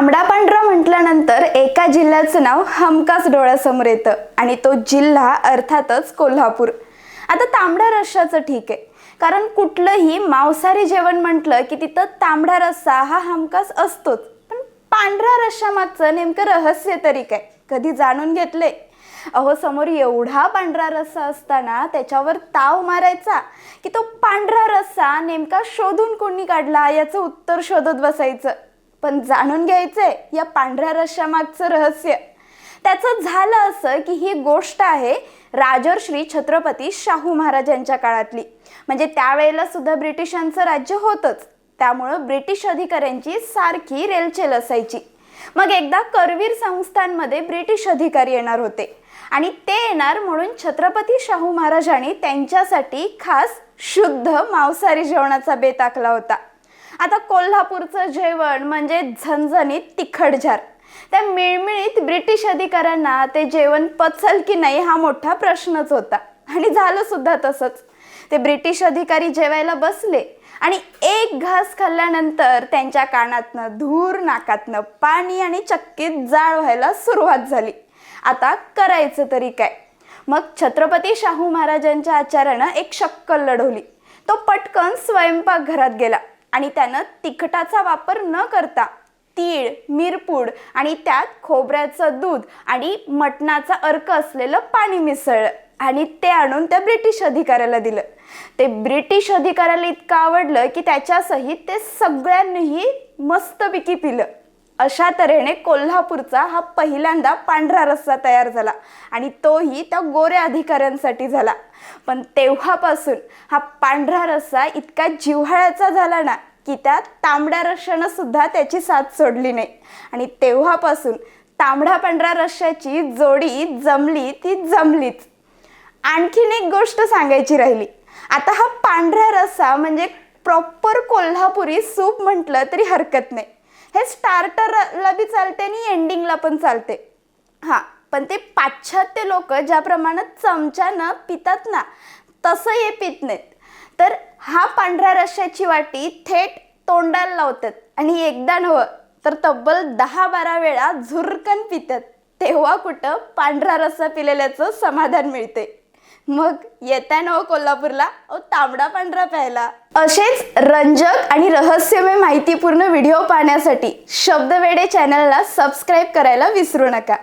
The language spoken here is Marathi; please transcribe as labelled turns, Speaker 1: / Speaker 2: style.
Speaker 1: तांबडा पांढरा म्हटल्यानंतर एका जिल्ह्याचं नाव हमखास डोळ्यासमोर येतं आणि तो जिल्हा अर्थातच कोल्हापूर. आता तांबड्या रश्शाचं ठीक आहे. कारण कुठलंही मांसाहारी जेवण म्हटलं की तिथं तांबडा रस्सा हा हमखास असतोच. पण पांढरा रश्शा मागचं नेमकं रहस्य तरी काय? कधी जाणून घेतले अहो समोर एवढा पांढरा रस्सा असताना त्याच्यावर ताव मारायचा की तो पांढरा रस्सा नेमका शोधून कोणी काढला याचं उत्तर शोधत बसायचं. पण जाणून घ्यायचंय या पांढऱ्या रश्यामागचं रहस्य. त्याचं झालं असं की ही गोष्ट आहे राजर्श्री छत्रपती शाहू महाराजांच्या काळातली. म्हणजे त्यावेळेला सुद्धा ब्रिटिशांचं राज्य होतंच. त्यामुळं ब्रिटिश अधिकाऱ्यांची सारखी रेलचेल असायची. मग एकदा करवीर संस्थांमध्ये ब्रिटिश अधिकारी येणार होते. आणि ते येणार म्हणून छत्रपती शाहू महाराजांनी त्यांच्यासाठी खास शुद्ध मांसाहारी जेवणाचा बेत आखला होता. आता कोल्हापूरचं जेवण म्हणजे झणझणीत तिखट झार त्या मिळमिळीत ब्रिटिश अधिकाऱ्यांना ते जेवण पचल की नाही हा मोठा प्रश्नच होता. आणि झालं सुद्धा तसंच. ते ब्रिटिश अधिकारी जेवायला बसले आणि एक घास खाल्ल्यानंतर त्यांच्या कानातनं धूर नाकातनं पाणी आणि चक्कीत जाळ व्हायला सुरुवात झाली. आता करायचं तरी काय? मग छत्रपती शाहू महाराजांच्या आचार्यानं एक शक्कल लढवली. तो पटकन स्वयंपाकघरात गेला. आणि त्यानं तिखटाचा वापर न करता तीळ मिरपूड आणि त्यात खोबऱ्याचं दूध आणि मटणाचा अर्क असलेलं पाणी मिसळलं आणि ते आणून त्या ब्रिटिश अधिकाऱ्याला दिलं. ते ब्रिटिश अधिकाऱ्याला इतकं आवडलं की त्याच्यासहित ते सगळ्यांनीही मस्तपैकी पिलं. अशा तऱ्हेने कोल्हापूरचा हा पहिल्यांदा पांढरा रस्सा तयार झाला आणि तोही त्या गोऱ्या अधिकाऱ्यांसाठी झाला. पण तेव्हापासून हा पांढरा रस्सा इतका जिव्हाळ्याचा झाला ना की त्या तांबड्या रश्यानं सुद्धा त्याची साथ सोडली नाही. आणि तेव्हापासून तांबडा पांढऱ्या रश्याची जोडी जमली ती जमलीच. आणखीन एक गोष्ट सांगायची राहिली. आता हा पांढरा रस्सा म्हणजे प्रॉपर कोल्हापुरी सूप म्हटलं तरी हरकत नाही. हे स्टार्टरला बी चालते आणि एंडिंगला पण चालते. हां पण ते पाश्चात्य लोक ज्या प्रमाणात चमच्यानं पितात ना तसं हे पित नाहीत. तर हा पांढऱ्या रश्याची वाटी थेट तोंडाला लावतात आणि एकदा नवं तर तब्बल दहा बारा वेळा झुरकन पितात. तेव्हा कुठं पांढरा रस्सा पिलेल्याचं समाधान मिळते. मग येताय ना हो कोल्हापूरला? ओ तांबडा पांढरा प्यायला. असेच रंजक आणि रहस्यमय माहितीपूर्ण व्हिडिओ पाहण्यासाठी शब्दवेडे चॅनलला सबस्क्राईब करायला विसरू नका.